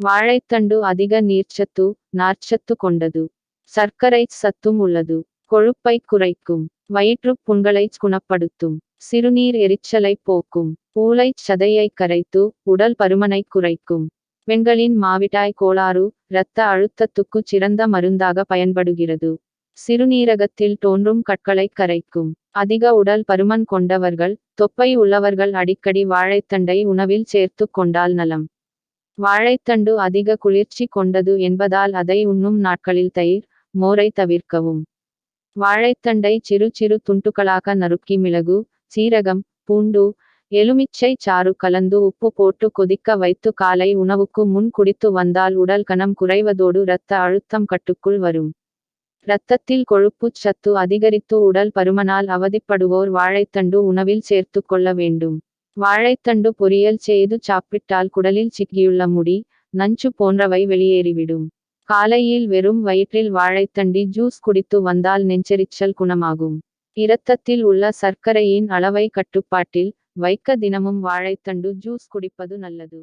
வாழைத்தண்டு அதிக நீர்ச்சத்து நார்ச்சத்து கொண்டது. சர்க்கரை சத்தும் உள்ளது. கொழுப்பை குறைக்கும். வயிற்றுப் புண்களை குணப்படுத்தும். சிறுநீர் எரிச்சலை போக்கும். ஊளைச் சதையை கரைத்து உடல் பருமனை குறைக்கும். பெண்களின் மாவிட்டாய் கோளாறு இரத்த அழுத்தத்துக்கு சிறந்த மருந்தாக பயன்படுகிறது. சிறுநீரகத்தில் தோன்றும் கற்களை கரைக்கும். அதிக உடல் பருமன் கொண்டவர்கள் தொப்பை உள்ளவர்கள் அடிக்கடி வாழைத்தண்டை உணவில் சேர்த்து கொண்டால் நலம். வாழைத்தண்டு அதிக குளிர்ச்சி கொண்டது என்பதால் அதை உண்ணும் நாட்களில் தயிர் மோரை தவிர்க்கவும். வாழைத்தண்டை சிறு சிறு துண்டுகளாக நறுக்கி மிளகு சீரகம் பூண்டு எலுமிச்சை சாறு கலந்து உப்பு போட்டு கொதிக்க வைத்து காலை உணவுக்கு முன் குடித்து வந்தால் உடல் கனம் குறைவதோடு இரத்த அழுத்தம் கட்டுக்குள் வரும். இரத்தத்தில் கொழுப்புச் சத்து அதிகரித்து உடல் பருமனால் அவதிப்படுவோர் வாழைத்தண்டு உணவில் சேர்த்து கொள்ள வேண்டும். வாழைத்தண்டு பொரியல் செய்து சாப்பிட்டால் குடலில் சிக்கியுள்ள முடி நஞ்சு போன்றவை வெளியேறிவிடும். காலையில் வெறும் வயிற்றில் வாழைத்தண்டி ஜூஸ் குடித்து வந்தால் நெஞ்செரிச்சல் குணமாகும். இரத்தத்தில் உள்ள சர்க்கரையின் அளவை கட்டுப்பாட்டில் வைக்க தினமும் வாழைத்தண்டு ஜூஸ் குடிப்பது நல்லது.